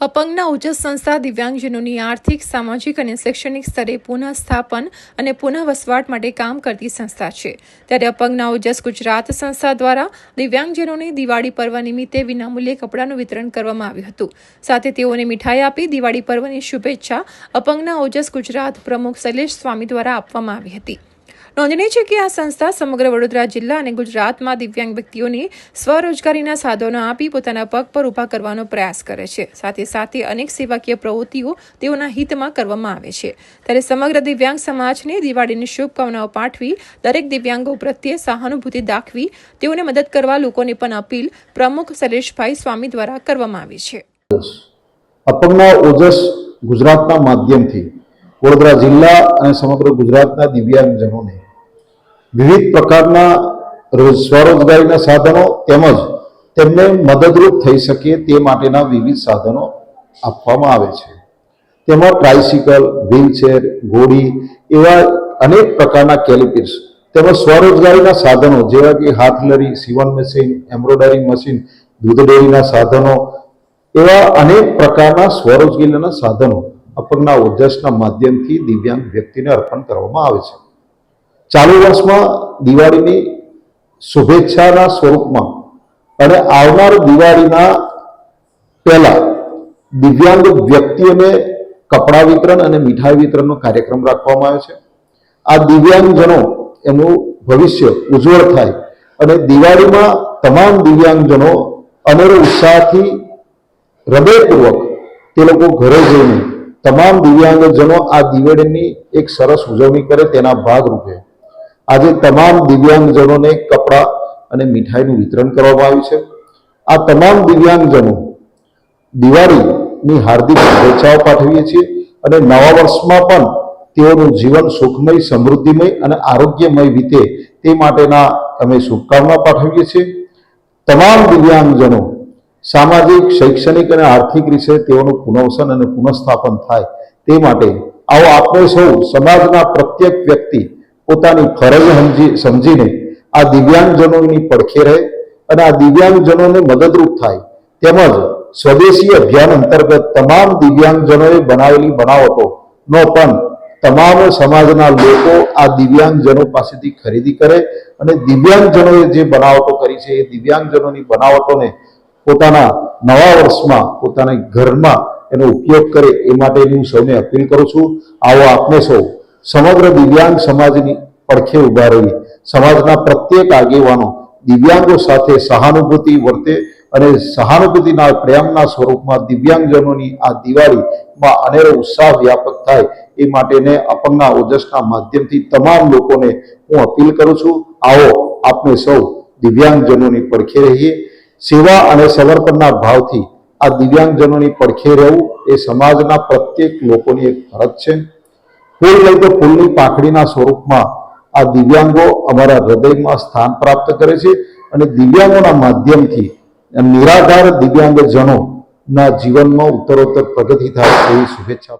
અપંગના ઓજસ સંસ્થા દિવ્યાંગજનોની આર્થિક, સામાજિક અને શૈક્ષણિક સ્તરે પુનઃસ્થાપન અને પુનઃવસવાટ માટે કામ કરતી સંસ્થા છે. ત્યારે અપંગના ઓજસ ગુજરાત સંસ્થા દ્વારા દિવ્યાંગજનોને દિવાળી પર્વ નિમિત્તે વિનામૂલ્યે કપડાનું વિતરણ કરવામાં આવ્યું હતું. સાથે તેઓને મીઠાઈ આપી દિવાળી પર્વની શુભેચ્છા અપંગના ઓજસ ગુજરાત પ્રમુખ શૈલેષ સ્વામી દ્વારા આપવામાં આવી હતી. નોંધનીય છે કે આ સંસ્થા સમગ્ર વડોદરા જિલ્લા અને ગુજરાતમાં દિવ્યાંગ વ્યક્તિઓને સ્વરોજગારીના સાધનો આપી પોતાના પગ પર ઊભા કરવાનો પ્રયાસ કરે છે. સાથે સાથે અનેક સેવાકીય પ્રવૃત્તિઓ તેઓના હિતમાં કરવામાં આવે છે. ત્યારે સમગ્ર દિવ્યાંગ સમાજને દિવાળીની શુભકામનાઓ પાઠવી, દરેક દિવ્યાંગો પ્રત્યે સહાનુભૂતિ દાખવી, તેઓને મદદ કરવા લોકોને પણ અપીલ પ્રમુખ શૈલેષભાઈ સ્વામી દ્વારા કરવામાં આવી છે. અપંગના ઓજસ ગુજરાતના માધ્યમથી વડોદરા જિલ્લા અને સમગ્ર ગુજરાતના દિવ્યાંગજનોને વિવિધ પ્રકારના રોજ સ્વરોજગારીના સાધનો તેમજ તેમને મદદરૂપ થઈ શકે તે માટેના વિવિધ સાધનો આપવામાં આવે છે. તેમાં ટ્રાઇસિકલ, વ્હીલચેર, ઘોડી એવા અનેક પ્રકારના કેલિપિર્સ તેમજ સ્વરોજગારીના સાધનો જેવા કે હાથલરી સીવન મશીન, એમ્બ્રોઇડરી મશીન, દૂધ ડેરીના સાધનો એવા અનેક પ્રકારના સ્વરોજગારીના સાધનો અપંગના ઓજસના માધ્યમથી દિવ્યાંગ વ્યક્તિને અર્પણ કરવામાં આવે છે. ચાલુ વર્ષમાં દિવાળીની શુભેચ્છાના સ્વરૂપમાં અને આવનાર દિવાળીના પહેલા દિવ્યાંગ વ્યક્તિઓને કપડાં વિતરણ અને મીઠાઈ વિતરણનો કાર્યક્રમ રાખવામાં આવ્યો છે. આ દિવ્યાંગજનો એનું ભવિષ્ય ઉજ્જવળ થાય અને દિવાળીમાં તમામ દિવ્યાંગજનો અનેરો ઉત્સાહથી હૃદયપૂર્વક તે લોકો ઘરે જઈને તમામ દિવ્યાંગજનો આ દિવાળીની એક સરસ ઉજવણી કરે તેના ભાગરૂપે. આજે તમામ દિવ્યાંગજનોને કપડાં અને મીઠાઈનું વિતરણ કરવામાં આવ્યું છે. આ તમામ દિવ્યાંગજનો દિવાળીની હાર્દિક શુભેચ્છાઓ પાઠવીએ છીએ અને નવા વર્ષમાં પણ તેઓનું જીવન સુખમય, સમૃદ્ધિમય અને આરોગ્યમય વીતે તે માટેના અમે શુભકામના પાઠવીએ છીએ. તમામ દિવ્યાંગજનો સામાજિક, શૈક્ષણિક અને આર્થિક રીતે તેઓનું પુનઃવસન અને પુનઃસ્થાપન થાય તે માટે આવો આપણે સૌ સમાજના પ્રત્યેક વ્યક્તિ પોતાની ફરજ સમજી સમજીને આ દિવ્યાંગજનોની પડખે રહે અને આ દિવ્યાંગજનોને મદદરૂપ થાય. તેમજ સ્વદેશી અભિયાન અંતર્ગત તમામ દિવ્યાંગજનોએ બનાવેલી બનાવટો નો પણ તમામ સમાજના લોકો આ દિવ્યાંગજનો પાસેથી ખરીદી કરે અને દિવ્યાંગજનોએ જે બનાવટો કરી છે એ દિવ્યાંગજનોની બનાવટોને પોતાના નવા વર્ષમાં, પોતાના ઘરમાં એનો ઉપયોગ કરે એ માટેની હું સૌને અપીલ કરું છું. આવો આપને સૌ સમગ્ર દિવ્યાંગ સમાજની પડખે ઊભા રહી. સમાજના પ્રત્યેક આગેવાનો દિવ્યાંગો સાથે સહાનુભૂતિ વર્તે અને સહાનુભૂતિના પ્રેમના સ્વરૂપમાં દિવ્યાંગજનોની આ દિવાળીમાં અનેરો ઉત્સાહ વ્યાપક થાય એ માટેને અપંગના ઓજસના માધ્યમથી તમામ લોકોને હું અપીલ કરું છું, આવો આપણે સૌ દિવ્યાંગજનોની પડખે રહીએ. સેવા અને સમર્પણના ભાવથી આ દિવ્યાંગજનોની પડખે રહેવું એ સમાજના પ્રત્યેક લોકોની એક ફરજ છે. ફૂલ નહીં તો ફૂલની પાંખડીના સ્વરૂપમાં આ દિવ્યાંગો અમારા હૃદયમાં સ્થાન પ્રાપ્ત કરે છે અને દિવ્યાંગોના માધ્યમથી નિરાધાર દિવ્યાંગજનોના જીવનમાં ઉત્તરોત્તર પ્રગતિ થાય એવી શુભેચ્છા